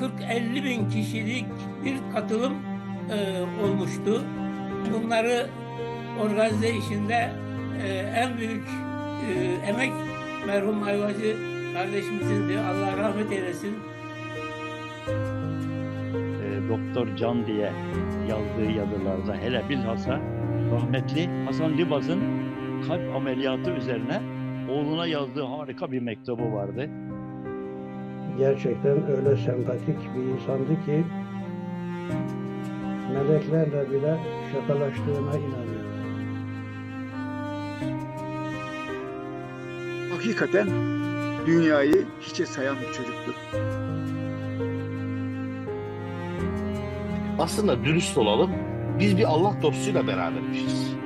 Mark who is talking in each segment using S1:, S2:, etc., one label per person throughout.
S1: 40-50 bin kişilik bir katılım e, olmuştu. Bunları organize işinde e, en büyük e, emek merhum Ayvacı kardeşimizindi. Allah rahmet eylesin.
S2: e, Doktor Can diye yazdığı yazılarda hele bilhassa rahmetli Hasan Libaz'ın kalp ameliyatı üzerine oğluna yazdığı harika bir mektubu vardı.
S3: Gerçekten öyle sempatik bir insandı ki meleklerle bile şakalaştığına inanıyorum.
S4: Hakikaten dünyayı hiçe sayan bir çocuktu.
S5: Aslında dürüst olalım. Biz bir Allah dostuyla berabermişiz.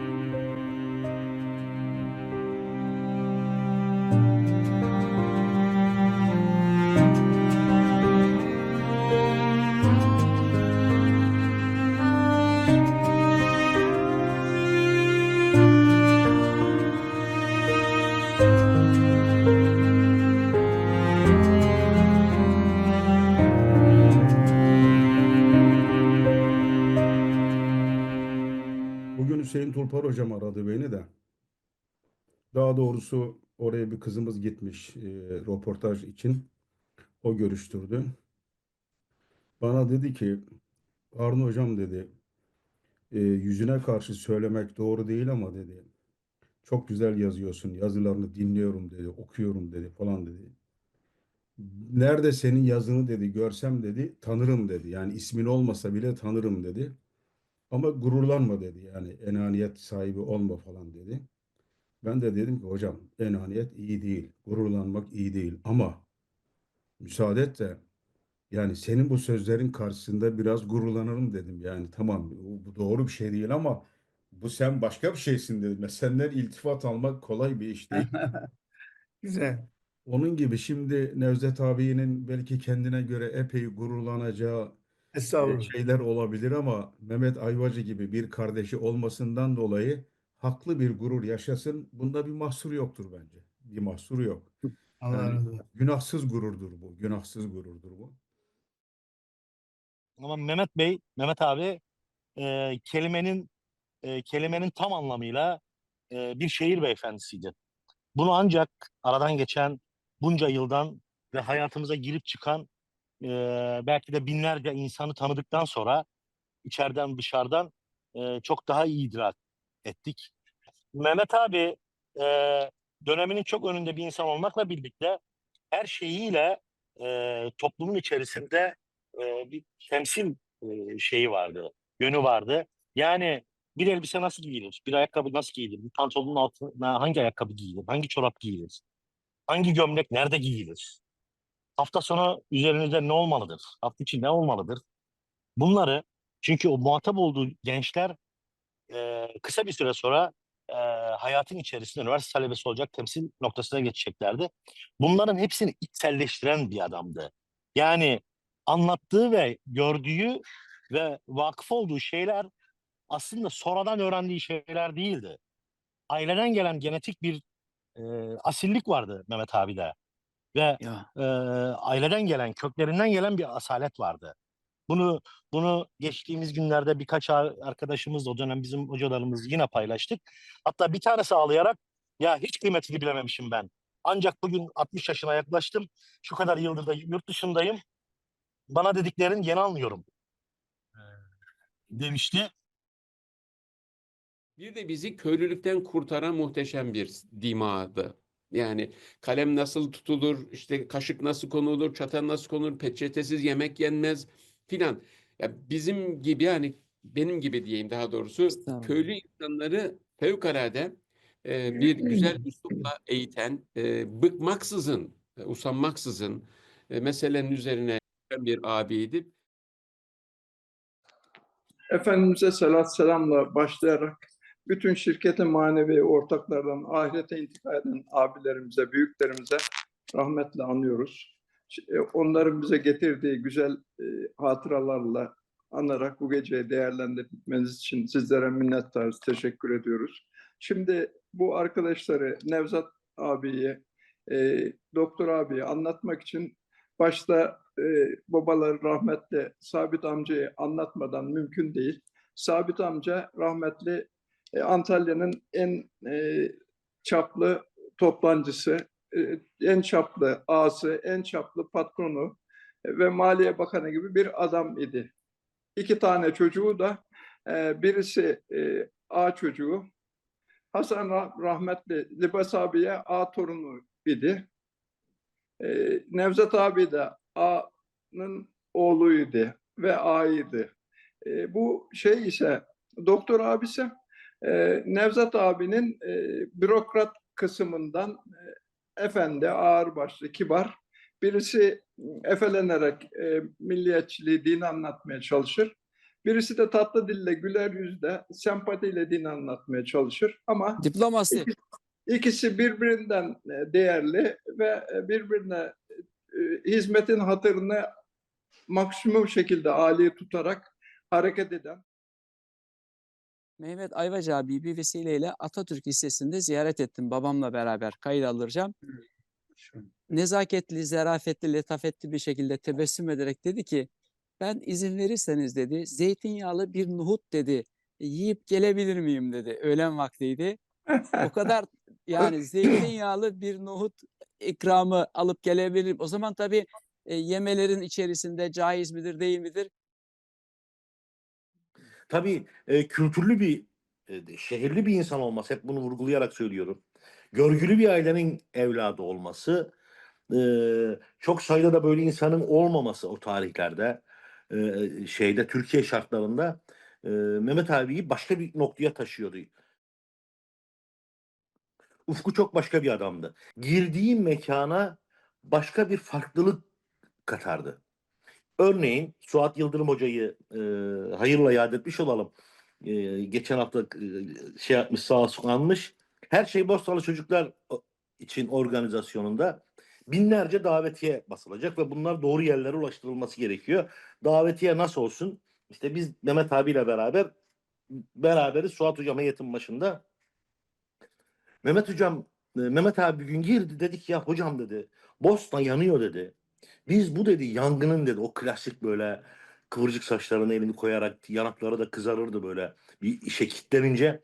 S6: Tulpar hocam aradı beni de. Daha doğrusu oraya bir kızımız gitmiş e, röportaj için. O görüştürdü. Bana dedi ki Harun hocam dedi e, yüzüne karşı söylemek doğru değil ama dedi çok güzel yazıyorsun yazılarını dinliyorum dedi okuyorum dedi falan dedi. Nerede senin yazını dedi görsem dedi tanırım dedi. Yani ismin olmasa bile tanırım dedi. Ama gururlanma dedi yani enaniyet sahibi olma falan dedi. Ben de dedim ki hocam enaniyet iyi değil, gururlanmak iyi değil ama müsaade et de yani senin bu sözlerin karşısında biraz gururlanırım dedim. Yani tamam bu doğru bir şey değil ama bu sen başka bir şeysin dedim. Ya Senden iltifat almak kolay bir iş değil.
S4: Güzel.
S6: Onun gibi şimdi Nevzat abinin belki kendine göre epey gururlanacağı
S4: Estağfurullah.
S6: şeyler olabilir ama Mehmet Ayvacı gibi bir kardeşi olmasından dolayı haklı bir gurur yaşasın. Bunda bir mahsur yoktur bence. Bir mahsuru yok.
S4: Allah
S6: Yani
S4: razı olsun.
S6: günahsız gururdur bu. Günahsız gururdur bu.
S5: Ama Mehmet Bey, Mehmet abi e, kelimenin e, kelimenin tam anlamıyla e, bir şehir beyefendisiydi. Bunu ancak aradan geçen bunca yıldan ve hayatımıza girip çıkan e, belki de binlerce insanı tanıdıktan sonra içeriden dışarıdan e, çok daha iyi idrak ettik. Mehmet abi e, döneminin çok önünde bir insan olmakla birlikte her şeyiyle e, toplumun içerisinde e, bir temsil e, şeyi vardı, yönü vardı. Yani bir elbise nasıl giyilir, bir ayakkabı nasıl giyilir, bir pantolonun altına hangi ayakkabı giyilir, hangi çorap giyilir, hangi gömlek nerede giyilir, hafta sonu üzerinizde ne olmalıdır, hafta içi ne olmalıdır? Bunları çünkü o muhatap olduğu gençler e, kısa bir süre sonra e, hayatın içerisinde üniversite talebesi olacak temsil noktasına geçeceklerdi. Bunların hepsini içselleştiren bir adamdı. Yani anlattığı ve gördüğü ve vakıf olduğu şeyler aslında sonradan öğrendiği şeyler değildi. Aileden gelen genetik bir e, asillik vardı Mehmet abide. Ve
S4: Ya.
S5: e, aileden gelen, köklerinden gelen bir asalet vardı. Bunu bunu geçtiğimiz günlerde birkaç arkadaşımız o dönem bizim hocalarımız yine paylaştık. Hatta bir tanesi ağlayarak ya hiç kıymetini bilememişim ben. Ancak bugün 60 yaşına yaklaştım. Şu kadar yıldır da yurt dışındayım. Bana dediklerin yeni anlıyorum. Demişti.
S7: Bir de bizi köylülükten kurtaran muhteşem bir dimağdı. Yani kalem nasıl tutulur, işte kaşık nasıl konulur, çatal nasıl konulur, peçetesiz yemek yenmez filan. Ya bizim gibi yani benim gibi diyeyim daha doğrusu köylü insanları fevkalade e, bir güzel üslupla eğiten, e, bıkmaksızın, e, usanmaksızın e, meselenin üzerine bir abiydi.
S8: Efendimiz'e selat selamla başlayarak bütün şirketin manevi ortaklardan ahirete intikal eden abilerimize, büyüklerimize rahmetle anıyoruz. E, Onların bize getirdiği güzel e, hatıralarla anarak bu geceyi değerlendirmeniz için sizlere minnettarız, teşekkür ediyoruz. Şimdi bu arkadaşları Nevzat abiyi, e, Doktor abiyi anlatmak için Başta e, babaları rahmetli Sabit amcayı anlatmadan mümkün değil. Sabit amca rahmetli e, Antalya'nın en e, çaplı toplancısı, e, en çaplı ağası, en çaplı patronu e, ve Maliye Bakanı gibi bir adam idi. İki tane çocuğu da e, birisi e, A çocuğu, Hasan rah- rahmetli Libas abiye A torunu idi. E, Nevzat abi de A'nın oğluydu ve A'ydı. E, bu şey ise doktor abisi e, Nevzat abinin e, bürokrat kısmından e, efendi, ağırbaşlı, kibar. Birisi efelenerek e, milliyetçiliği, dini anlatmaya çalışır. Birisi de tatlı dille, güler yüzle, sempatiyle dini anlatmaya çalışır. Ama
S9: Diplomasi.
S8: İkisi birbirinden e, değerli ve e, birbirine e, hizmetin hatırını maksimum şekilde âli tutarak hareket eden
S9: Mehmet Ayvacı abi bir vesileyle Atatürk Lisesi'nde ziyaret ettim babamla beraber kayıt alıracağım. Nezaketli, zarafetli, letafetli bir şekilde tebessüm ederek dedi ki ben izin verirseniz dedi zeytinyağlı bir nohut dedi yiyip gelebilir miyim dedi. Öğlen vaktiydi. O kadar yani zeytinyağlı bir nohut ikramı alıp gelebilirim. O zaman tabii e, yemelerin içerisinde caiz midir değil midir?
S5: Tabii e, kültürlü bir, e, şehirli bir insan olması, hep bunu vurgulayarak söylüyorum. Görgülü bir ailenin evladı olması, e, çok sayıda da böyle insanın olmaması o tarihlerde, e, şeyde Türkiye şartlarında e, Mehmet abiyi başka bir noktaya taşıyordu. Ufku çok başka bir adamdı. Girdiği mekana başka bir farklılık katardı. Örneğin Suat Yıldırım Hoca'yı e, hayırla yad etmiş olalım. E, geçen hafta e, şey yapmış sağ olsun anmış. Her şey Bostalı Çocuklar için organizasyonunda binlerce davetiye basılacak ve bunlar doğru yerlere ulaştırılması gerekiyor. Davetiye nasıl olsun? İşte biz Mehmet abiyle beraber beraberiz Suat Hocam heyetin başında. Mehmet Hocam, e, Mehmet abi bir gün girdi dedik ya hocam dedi. Bosna yanıyor dedi. Biz bu dedi yangının dedi o klasik böyle kıvırcık saçlarına elini koyarak yanakları da kızarırdı böyle bir işe kilitlenince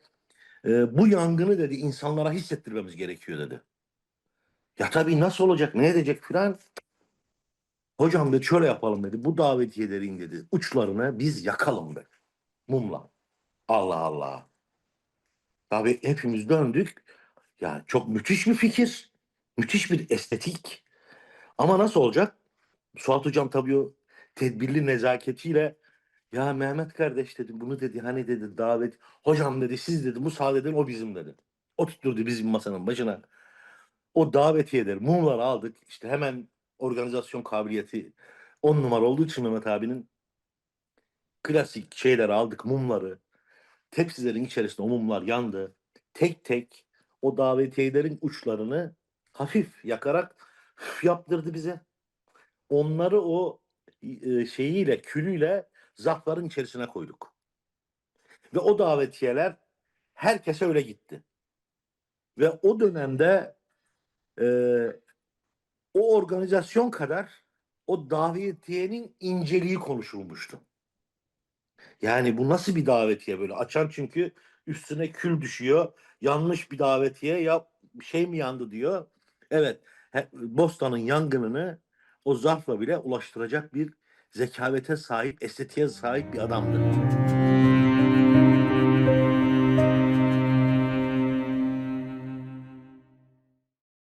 S5: e, bu yangını dedi insanlara hissettirmemiz gerekiyor dedi. Ya tabii nasıl olacak ne edecek filan. Hocam dedi şöyle yapalım dedi bu davetiyelerin dedi uçlarını biz yakalım dedi mumla. Allah Allah. Tabii hepimiz döndük. Ya çok müthiş bir fikir. Müthiş bir estetik. Ama nasıl olacak? Suat Hocam tabii o tedbirli nezaketiyle ya Mehmet kardeş dedi bunu dedi hani dedi davet hocam dedi siz dedi müsaade edin o bizim dedi. O tutturdu bizim masanın başına. O davetiyeleri mumları aldık işte hemen organizasyon kabiliyeti on numara olduğu için Mehmet abinin klasik şeyleri aldık mumları tepsilerin içerisinde o mumlar yandı. Tek tek o davetiyelerin uçlarını hafif yakarak yaptırdı bize. Onları o şeyiyle, külüyle zarfların içerisine koyduk. Ve o davetiyeler herkese öyle gitti. Ve o dönemde e, o organizasyon kadar o davetiyenin inceliği konuşulmuştu. Yani bu nasıl bir davetiye böyle? Açan çünkü üstüne kül düşüyor. Yanlış bir davetiye ya şey mi yandı diyor. Evet. Bostan'ın yangınını o zarfla bile ulaştıracak bir zekavete sahip, estetiğe sahip bir adamdı.